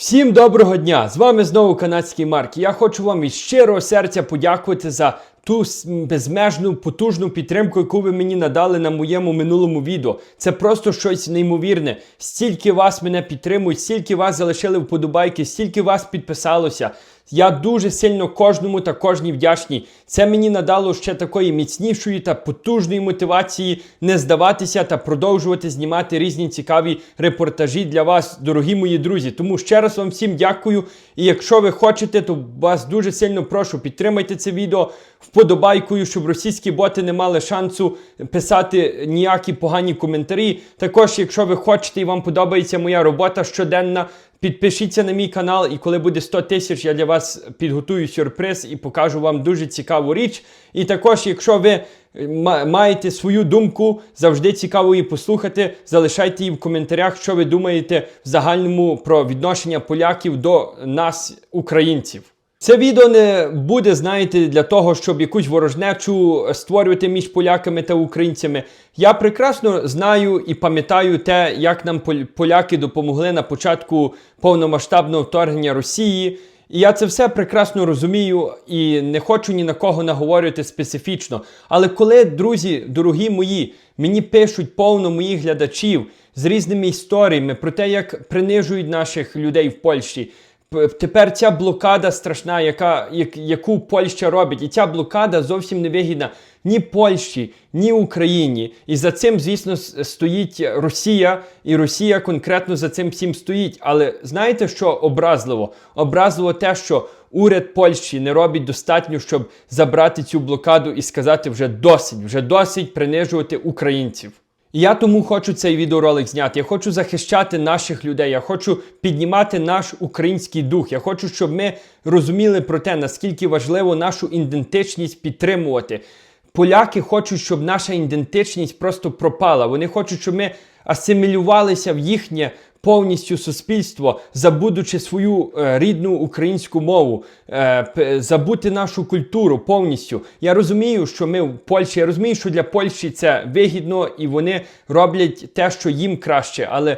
Всім доброго дня! З вами знову канадський Марк. Я хочу вам від щирого серця подякувати за ту безмежну потужну підтримку, яку ви мені надали на моєму минулому відео. Це просто щось неймовірне. Стільки вас мене підтримують, стільки вас залишили вподобайки, стільки вас підписалося. Я дуже сильно кожному та кожній вдячний. Це мені надало ще такої міцнішої та потужної мотивації не здаватися та продовжувати знімати різні цікаві репортажі для вас, дорогі мої друзі. Тому ще раз вам всім дякую. І якщо ви хочете, то вас дуже сильно прошу, підтримайте це відео вподобайкою, щоб російські боти не мали шансу писати ніякі погані коментарі. Також, якщо ви хочете і вам подобається моя робота щоденна. Підпишіться на мій канал, і коли буде 100 тисяч, я для вас підготую сюрприз і покажу вам дуже цікаву річ. І також, якщо ви е, маєте свою думку, завжди цікаво її послухати, залишайте її в коментарях, що ви думаєте в загальному про відношення поляків до нас, українців. Це відео не буде, знаєте, для того, щоб якусь ворожнечу створювати між поляками та українцями. Я прекрасно знаю і пам'ятаю те, як нам поляки допомогли на початку повномасштабного вторгнення Росії. І я це все прекрасно розумію і не хочу ні на кого наговорювати специфічно. Але коли, друзі, дорогі мої, мені пишуть повно моїх глядачів з різними історіями про те, як принижують наших людей в Польщі. Тепер ця блокада страшна, яка, як, яку Польща робить, і ця блокада зовсім не вигідна ні Польщі, ні Україні. І за цим, звісно, стоїть Росія, і Росія конкретно за цим всім стоїть. Але знаєте, що образливо? Образливо те, що уряд Польщі не робить достатньо, щоб забрати цю блокаду і сказати вже досить, вже досить принижувати українців. Я тому хочу цей відеоролик зняти. Я хочу захищати наших людей. Я хочу піднімати наш український дух. Я хочу, щоб ми розуміли про те, наскільки важливо нашу ідентичність підтримувати. Поляки хочуть, щоб наша ідентичність просто пропала. Вони хочуть, щоб ми асимілювалися в їхнє повністю суспільство, забудучи свою е, рідну українську мову, е, забути нашу культуру повністю. Я розумію, що ми в Польщі, я розумію, що для Польщі це вигідно і вони роблять те, що їм краще, але.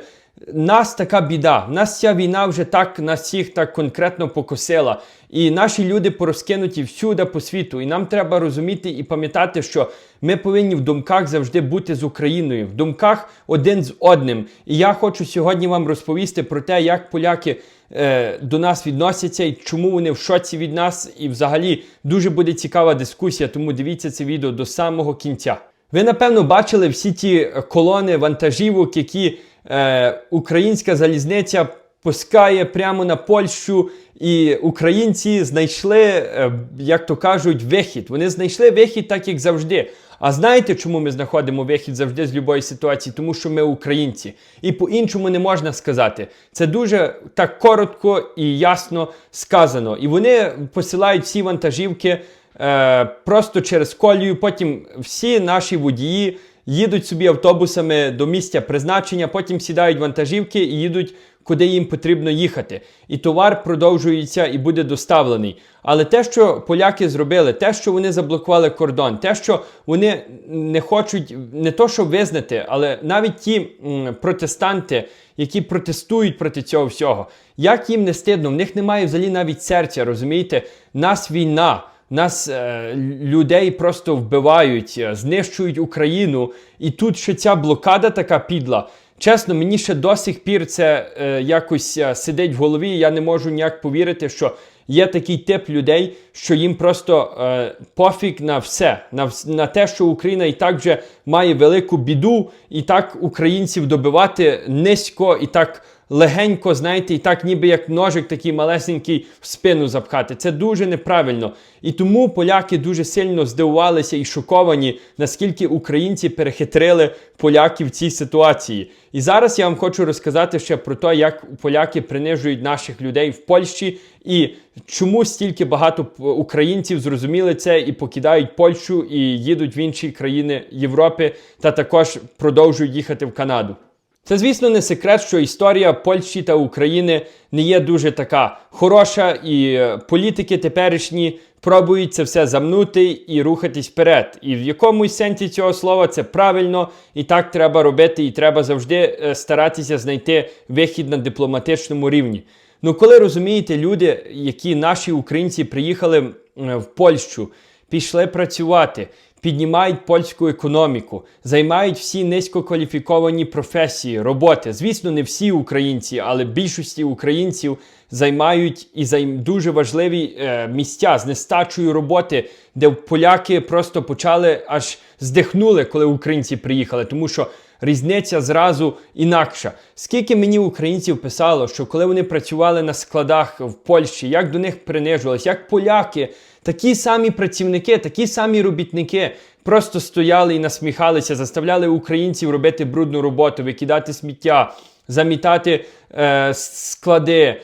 Нас така біда, нас ця війна вже так нас всіх так конкретно покосила. І наші люди порозкинуті всюди по світу. І нам треба розуміти і пам'ятати, що ми повинні в думках завжди бути з Україною, в думках один з одним. І я хочу сьогодні вам розповісти про те, як поляки е, до нас відносяться і чому вони в шоці від нас. І взагалі дуже буде цікава дискусія, тому дивіться це відео до самого кінця. Ви напевно бачили всі ті колони вантажівок, які е, українська залізниця пускає прямо на Польщу, і українці знайшли, е, як то кажуть, вихід. Вони знайшли вихід так, як завжди. А знаєте, чому ми знаходимо вихід завжди з будь-якої ситуації? Тому що ми українці. І по-іншому не можна сказати. Це дуже так коротко і ясно сказано. І вони посилають всі вантажівки е, просто через колію. Потім всі наші водії їдуть собі автобусами до місця призначення, потім сідають вантажівки і їдуть, куди їм потрібно їхати. І товар продовжується і буде доставлений. Але те, що поляки зробили, те, що вони заблокували кордон, те, що вони не хочуть не то, що визнати, але навіть ті м, протестанти, які протестують проти цього всього, як їм не стидно, в них немає взагалі навіть серця, розумієте? Нас війна. Нас е, людей просто вбивають, е, знищують Україну, і тут ще ця блокада така підла. Чесно, мені ще до сих пір це е, якось е, сидить в голові. Я не можу ніяк повірити, що є такий тип людей, що їм просто е, пофіг на все, на, на те, що Україна і так вже має велику біду, і так українців добивати низько і так легенько, знаєте, і так ніби як ножик такий малесенький в спину запхати. Це дуже неправильно. І тому поляки дуже сильно здивувалися і шоковані, наскільки українці перехитрили поляків в цій ситуації. І зараз я вам хочу розказати ще про те, як поляки принижують наших людей в Польщі і чому стільки багато українців зрозуміли це і покидають Польщу і їдуть в інші країни Європи та також продовжують їхати в Канаду. Це, звісно, не секрет, що історія Польщі та України не є дуже така хороша, і е, політики теперішні пробують це все замнути і рухатись вперед. І в якомусь сенсі цього слова це правильно, і так треба робити, і треба завжди е, старатися знайти вихід на дипломатичному рівні. Ну, коли розумієте, люди, які наші українці приїхали е, в Польщу, пішли працювати, піднімають польську економіку, займають всі низькокваліфіковані професії, роботи. Звісно, не всі українці, але більшості українців займають і займ дуже важливі е, місця з нестачою роботи, де поляки просто почали аж здихнули, коли українці приїхали, тому що. Різниця зразу інакша. Скільки мені українців писало, що коли вони працювали на складах в Польщі, як до них принижувалися, як поляки, такі самі працівники, такі самі робітники просто стояли і насміхалися, заставляли українців робити брудну роботу, викидати сміття, замітати е, склади,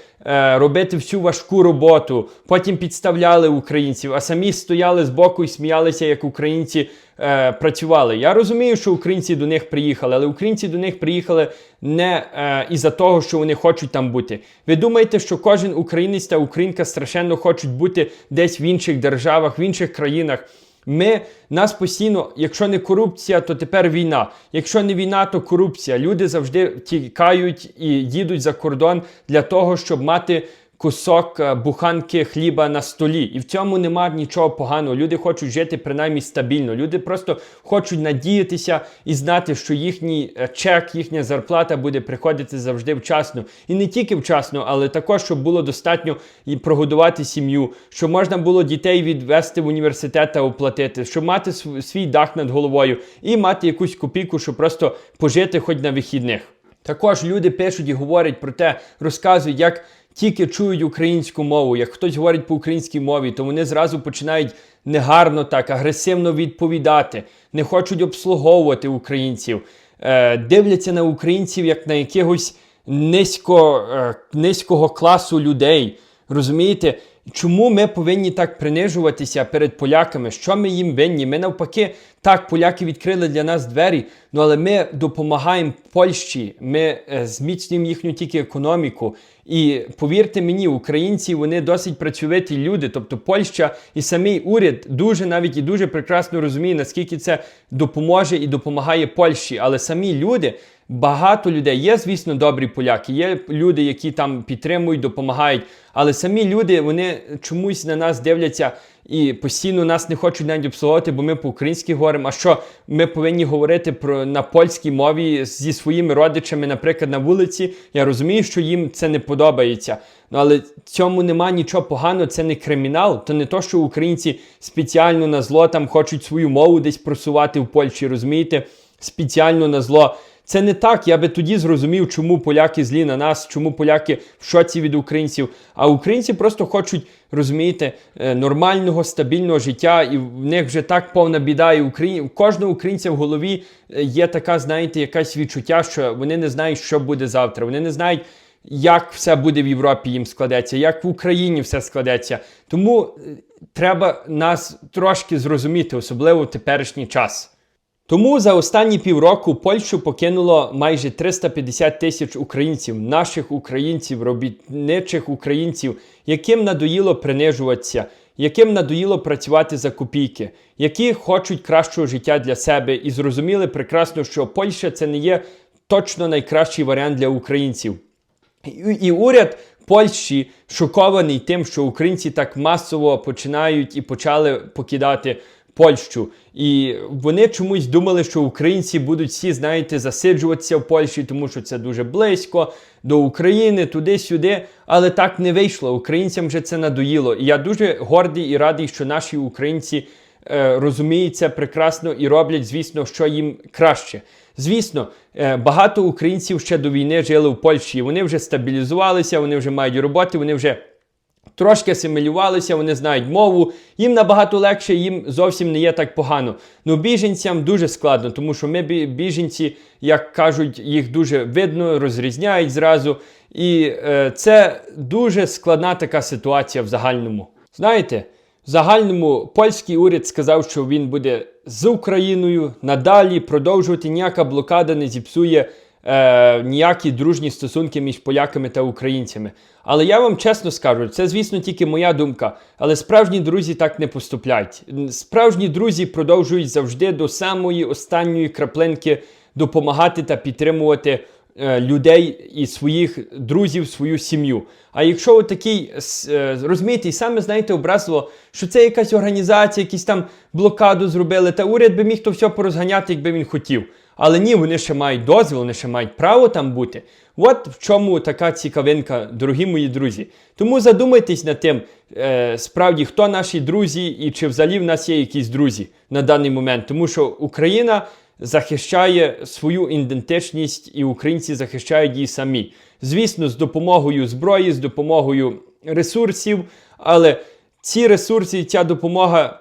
робити всю важку роботу. Потім підставляли українців, а самі стояли збоку і сміялися, як українці е, працювали. Я розумію, що українці до них приїхали, але українці до них приїхали не е, із-за того, що вони хочуть там бути. Ви думаєте, що кожен українець та українка страшенно хочуть бути десь в інших державах, в інших країнах. Ми нас постійно, якщо не корупція, то тепер війна. Якщо не війна, то корупція. Люди завжди тікають і їдуть за кордон для того, щоб мати кусок е, буханки хліба на столі. І в цьому нема нічого поганого. Люди хочуть жити принаймні стабільно. Люди просто хочуть надіятися і знати, що їхній е, чек, їхня зарплата буде приходити завжди вчасно. І не тільки вчасно, але також, щоб було достатньо і прогодувати сім'ю, щоб можна було дітей відвести в університет та оплатити, щоб мати свій дах над головою і мати якусь копійку, щоб просто пожити хоч на вихідних. Також люди пишуть і говорять про те, розказують, як тільки чують українську мову, як хтось говорить по українській мові, то вони зразу починають негарно так, агресивно відповідати, не хочуть обслуговувати українців, е, дивляться на українців як на якихось низько, е, низького класу людей. Розумієте? Чому ми повинні так принижуватися перед поляками? Що ми їм винні? Ми навпаки, так, поляки відкрили для нас двері, ну але ми допомагаємо Польщі, ми е, зміцнюємо їхню тільки економіку. І повірте мені, українці вони досить працьовиті люди. Тобто Польща і самий уряд дуже навіть і дуже прекрасно розуміє, наскільки це допоможе і допомагає Польщі. Але самі люди. Багато людей є, звісно, добрі поляки. Є люди, які там підтримують, допомагають. Але самі люди вони чомусь на нас дивляться і постійно нас не хочуть навіть обслуговувати, бо ми по-українськи говоримо. А що ми повинні говорити про на польській мові зі своїми родичами, наприклад, на вулиці? Я розумію, що їм це не подобається. Ну але цьому нема нічого поганого, це не кримінал. То не то, що українці спеціально на зло там хочуть свою мову десь просувати в Польщі, розумієте? Спеціально на зло. Це не так. Я би тоді зрозумів, чому поляки злі на нас, чому поляки в шоці від українців. А українці просто хочуть, розумієте, е, нормального, стабільного життя, і в них вже так повна біда. І Україн... у кожного українця в голові е, є така, знаєте, якась відчуття, що вони не знають, що буде завтра. Вони не знають. Як все буде в Європі їм складеться, як в Україні все складеться. Тому е, треба нас трошки зрозуміти, особливо в теперішній час. Тому за останні півроку Польщу покинуло майже 350 тисяч українців, наших українців, робітничих українців, яким надоїло принижуватися, яким надоїло працювати за копійки, які хочуть кращого життя для себе і зрозуміли прекрасно, що Польща це не є точно найкращий варіант для українців. І, уряд Польщі шокований тим, що українці так масово починають і почали покидати Польщу. І вони чомусь думали, що українці будуть всі, знаєте, засиджуватися в Польщі, тому що це дуже близько до України, туди-сюди. Але так не вийшло. Українцям вже це надоїло. І я дуже гордий і радий, що наші українці е, розуміють це прекрасно і роблять, звісно, що їм краще. Звісно, е, багато українців ще до війни жили в Польщі. Вони вже стабілізувалися, вони вже мають роботи, вони вже трошки асимілювалися, вони знають мову. Їм набагато легше, їм зовсім не є так погано. Ну біженцям дуже складно, тому що ми біженці, як кажуть, їх дуже видно, розрізняють зразу. І е, це дуже складна така ситуація в загальному. Знаєте, в загальному польський уряд сказав, що він буде з Україною надалі продовжувати. Ніяка блокада не зіпсує е, ніякі дружні стосунки між поляками та українцями. Але я вам чесно скажу, це, звісно, тільки моя думка. Але справжні друзі так не поступляють. Справжні друзі продовжують завжди до самої останньої краплинки допомагати та підтримувати е, людей і своїх друзів, свою сім'ю. А якщо от такий е, розумієте, і саме знаєте, образливо, що це якась організація, якісь там блокаду зробили, та уряд би міг то все порозганяти, якби він хотів. Але ні, вони ще мають дозвіл, вони ще мають право там бути. От в чому така цікавинка, дорогі мої друзі. Тому задумайтесь над тим, е, справді, хто наші друзі і чи взагалі в нас є якісь друзі на даний момент. Тому що Україна захищає свою ідентичність, і українці захищають її самі. Звісно, з допомогою зброї, з допомогою ресурсів, але ці ресурси ця допомога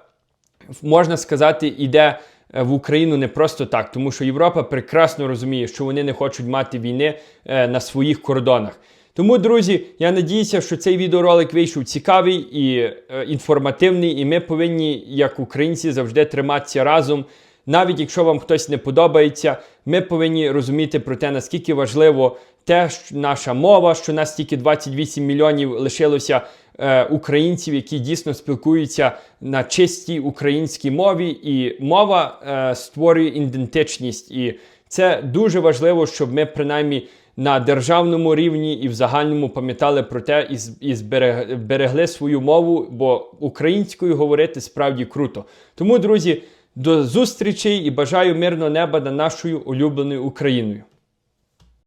можна сказати, іде в Україну не просто так, тому що Європа прекрасно розуміє, що вони не хочуть мати війни е, на своїх кордонах. Тому, друзі, я надіюся, що цей відеоролик вийшов цікавий і е, інформативний, і ми повинні, як українці, завжди триматися разом. Навіть якщо вам хтось не подобається, ми повинні розуміти про те, наскільки важливо те, що наша мова, що нас тільки 28 мільйонів лишилося е, українців, які дійсно спілкуються на чистій українській мові, і мова е, створює ідентичність. І це дуже важливо, щоб ми принаймні на державному рівні і в загальному пам'ятали про те і, з- і зберег- берегли свою мову, бо українською говорити справді круто. Тому, друзі, до зустрічей і бажаю мирного неба над нашою улюбленою Україною.